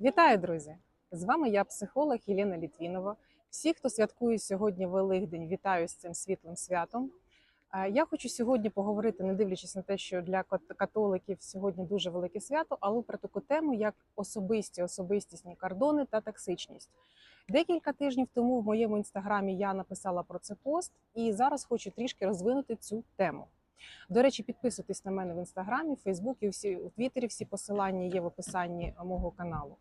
Вітаю, друзі! З вами я, психолог Єлена Літвінова. Всі, хто святкує сьогодні Великдень, вітаю з цим світлим святом. Е, Я хочу сьогодні поговорити, не дивлячись на те, що для кат- католиків сьогодні дуже велике свято, але про таку тему, як особисті, особистісні кордони та токсичність. Декілька тижнів тому в моєму інстаграмі я написала про це пост, і зараз хочу трішки розвинути цю тему. До речі, підписуйтесь на мене в інстаграмі, в Фейсбуці, у Твіттері. Всі посилання є в описанні мого каналу.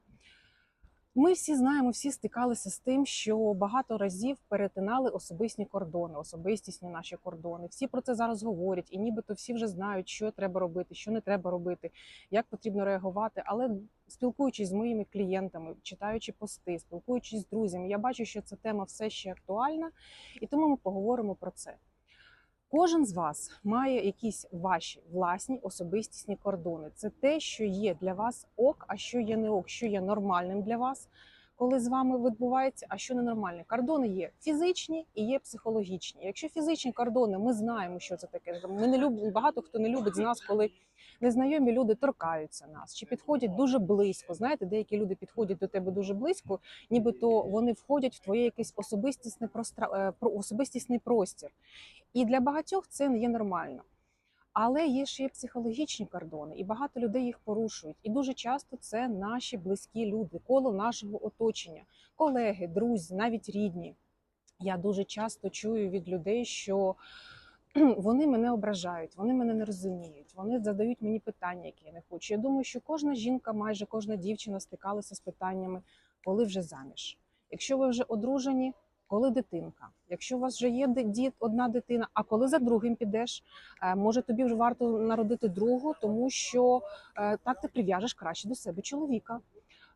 Ми всі знаємо, всі стикалися з тим, що багато разів перетинали особисні кордони, особистісні наші кордони. Всі про це зараз говорять, і нібито всі вже знають, що треба робити, що не треба робити, як потрібно реагувати. Але спілкуючись з моїми клієнтами, читаючи пости, спілкуючись з друзями, я бачу, що ця тема все ще актуальна, і тому ми поговоримо про це. Кожен з вас має якісь ваші власні особистісні кордони. Це те, що є для вас ок, а що є не ок, що є нормальним для вас, коли з вами відбувається, а що ненормальне. Кордони є фізичні і є психологічні. Якщо фізичні кордони, ми знаємо, що це таке. Ми не любимо багато хто не любить з нас, коли незнайомі люди торкаються нас чи підходять дуже близько. Знаєте, деякі люди підходять до тебе дуже близько, нібито вони входять в твоє якесь особистісне простра... е, особистісний простір. І для багатьох це не є нормально. Але є ще психологічні кордони, і багато людей їх порушують. І дуже часто це наші близькі люди, коло нашого оточення, колеги, друзі, навіть рідні. Я дуже часто чую від людей, що вони мене ображають, вони мене не розуміють, вони задають мені питання, які я не хочу. Я думаю, що кожна жінка, майже кожна дівчина стикалася з питаннями, коли вже заміж. Якщо ви вже одружені, коли дитинка. Якщо у вас вже є діт, одна дитина, а коли за другим підеш, е, може тобі вже варто народити другу, тому що е, так ти прив'яжеш краще до себе чоловіка.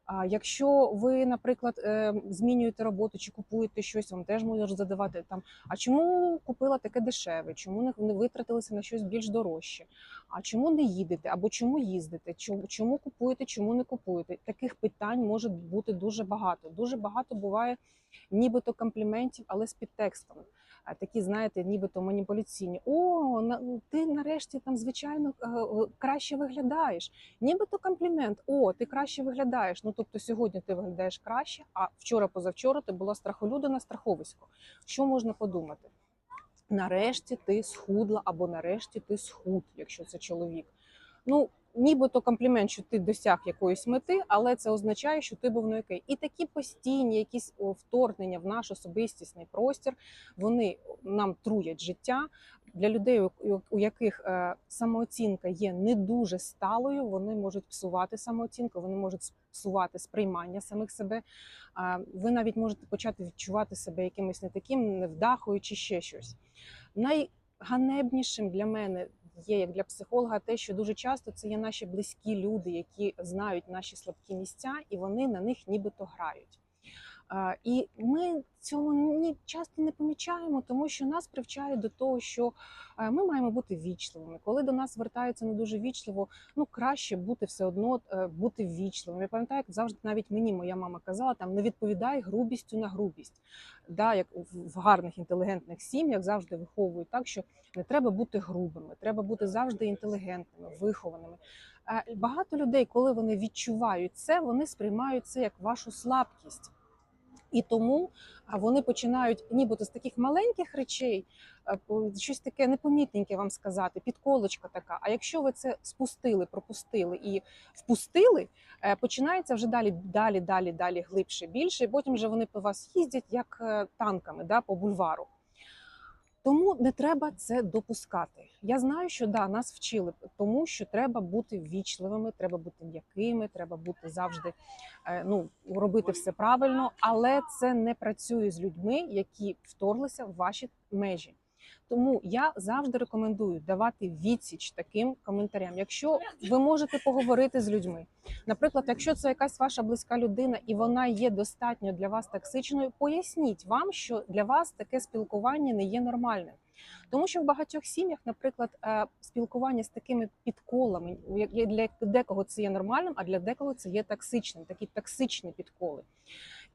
А якщо ви, наприклад, е, змінюєте роботу чи купуєте щось, вам теж можуть задавати там. А чому купила таке дешеве? Чому не- витратилися на щось більш дорожче? А чому не їдете? Або чому їздите? Чому купуєте, чому не купуєте? Таких питань може бути дуже багато. Дуже багато буває нібито компліментів, але з підтекстом. Такі, знаєте, нібито маніпуляційні. О, ти нарешті там звичайно е, краще виглядаєш. Нібито комплімент. О, ти краще виглядаєш. Ну тобто сьогодні ти виглядаєш краще, а вчора, позавчора ти була страхолюда на страховисько. Що можна подумати? Нарешті ти схудла, або нарешті ти схуд, якщо це чоловік. Ну, нібито комплімент, що ти досяг якоїсь мети, але це означає, що ти був не окей. І такі постійні якісь вторгнення в наш особистісний простір, вони нам труять життя. Для людей, у- яких е, самооцінка є не дуже сталою, вони можуть псувати самооцінку, вони можуть псувати сприймання самих себе. Ви навіть можете почати відчувати себе якимось не таким невдахою чи ще щось. Найганебнішим для мене є як для психолога те, що дуже часто це є наші близькі люди, які знають наші слабкі місця, і вони на них нібито грають. І ми цього ні часто не помічаємо, тому що нас привчають до того, що е, ми маємо бути вічливими. Коли до нас звертаються не дуже вічливо, ну краще бути все одно е, бути вічливим. Я пам'ятаю, як завжди навіть мені моя мама казала, там не відповідай грубістю на грубість. Да, як в гарних інтелігентних сім'ях завжди виховують так, що не треба бути грубими, треба бути завжди інтелігентними, вихованими. Багато людей, коли вони відчувають це, вони сприймають це як вашу слабкість. І тому вони починають нібито з таких маленьких речей щось таке непомітненьке вам сказати, підколочка така. А якщо ви це спустили, пропустили і впустили, е, починається вже далі, далі, далі, далі глибше, більше. І потім вже вони по вас їздять як е, танками да, по бульвару. Тому не треба це допускати. Я знаю, що да, нас вчили, тому що треба бути ввічливими, треба бути м'якими, треба бути завжди е, ну, робити все правильно, але це не працює з людьми, які вторглися в ваші межі. Тому я завжди рекомендую давати відсіч таким коментарям. Якщо ви можете поговорити з людьми, наприклад, якщо це якась ваша близька людина і вона є достатньо для вас токсичною, поясніть вам, що для вас таке спілкування не є нормальним. Тому що в багатьох сім'ях, наприклад, е, спілкування з такими підколами для декого це є нормальним, а для декого це є токсичним, такі токсичні підколи.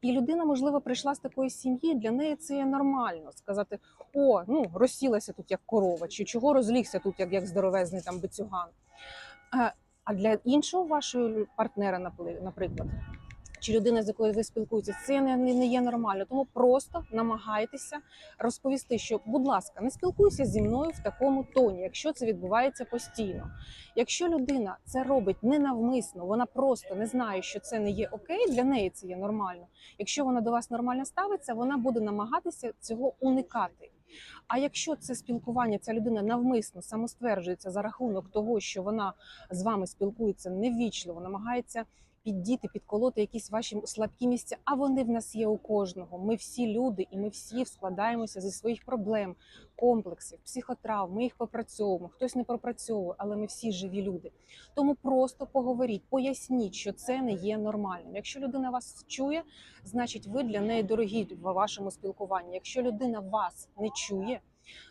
І людина, можливо, прийшла з такої сім'ї, для неї це є нормально сказати: о, ну розсілася тут як корова, чи чого розлігся тут, як, як здоровезний там бицюган. Е, А для іншого вашого партнера, наприклад, чи людина, з якою ви спілкуєтеся, це не, не є нормально. Тому просто намагайтеся розповісти, що, будь ласка, не спілкуйся зі мною в такому тоні, якщо це відбувається постійно. Якщо людина це робить ненавмисно, вона просто не знає, що це не є окей, для неї це є нормально. Якщо вона до вас нормально ставиться, вона буде намагатися цього уникати. А якщо це спілкування, ця людина навмисно самостверджується за рахунок того, що вона з вами спілкується неввічливо, намагається піддіти, підколоти якісь ваші слабкі місця, а вони в нас є у кожного. Ми всі люди, і ми всі складаємося зі своїх проблем, комплексів, психотравм. Ми їх попрацьовуємо. Хтось не пропрацьовує, але ми всі живі люди. Тому просто поговоріть, поясніть, що це не є нормальним. Якщо людина вас чує, значить ви для неї дорогі в вашому спілкуванні. Якщо людина вас не чує,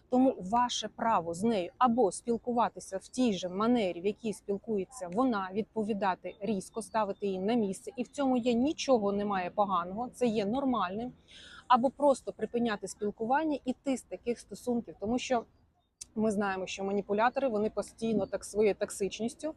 тому ваше право з нею або спілкуватися в тій же манері, в якій спілкується вона, відповідати різко, ставити її на місце, і в цьому є нічого немає поганого, це є нормальним, або просто припиняти спілкування і йти з таких стосунків, тому що ми знаємо, що маніпулятори вони постійно так своєю токсичністю.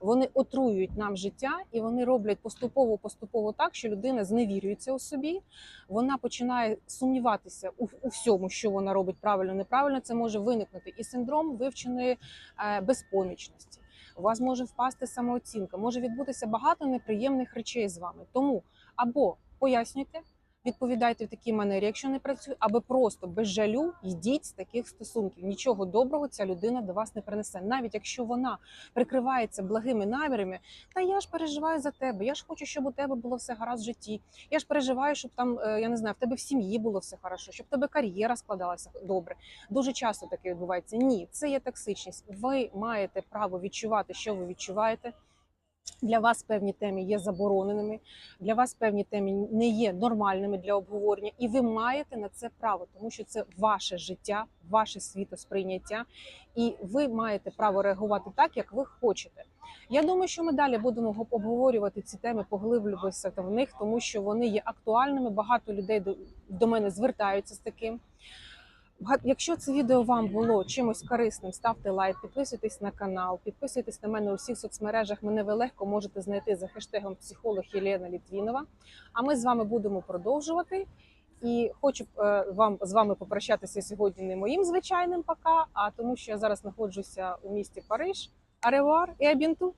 Вони отруюють нам життя і вони роблять поступово поступово так, що людина зневірюється у собі. Вона починає сумніватися у, у всьому, що вона робить правильно, неправильно. Це може виникнути і синдром вивченої е, безпомічності. У вас може впасти самооцінка, може відбутися багато неприємних речей з вами. Тому або пояснюйте, відповідайте в такій манері, якщо не працює, або просто без жалю йдіть з таких стосунків. Нічого доброго ця людина до вас не принесе, навіть якщо вона прикривається благими намірами. Та я ж переживаю за тебе. Я ж хочу, щоб у тебе було все гаразд в житті. Я ж переживаю, щоб там е, я не знаю, в тебе в сім'ї було все хорошо, щоб тебе кар'єра складалася добре. Дуже часто таке відбувається. Ні, це є токсичність. Ви маєте право відчувати, що ви відчуваєте. Для вас певні теми є забороненими, для вас певні теми не є нормальними для обговорення, і ви маєте на це право, тому що це ваше життя, ваше світосприйняття, і ви маєте право реагувати так, як ви хочете. Я думаю, що ми далі будемо обговорювати ці теми, поглиблюватися в них, тому що вони є актуальними. Багато людей до, мене звертаються з таким. Якщо це відео вам було чимось корисним, ставте лайк, підписуйтесь на канал, підписуйтесь на мене у всіх соцмережах. Мене ви легко можете знайти за хештегом психолог Єлена Літвінова. А ми з вами будемо продовжувати. І хочу е, вам з вами попрощатися сьогодні не моїм звичайним пока, а тому, що я зараз знаходжуся у місті Париж. Аревуар і абінту!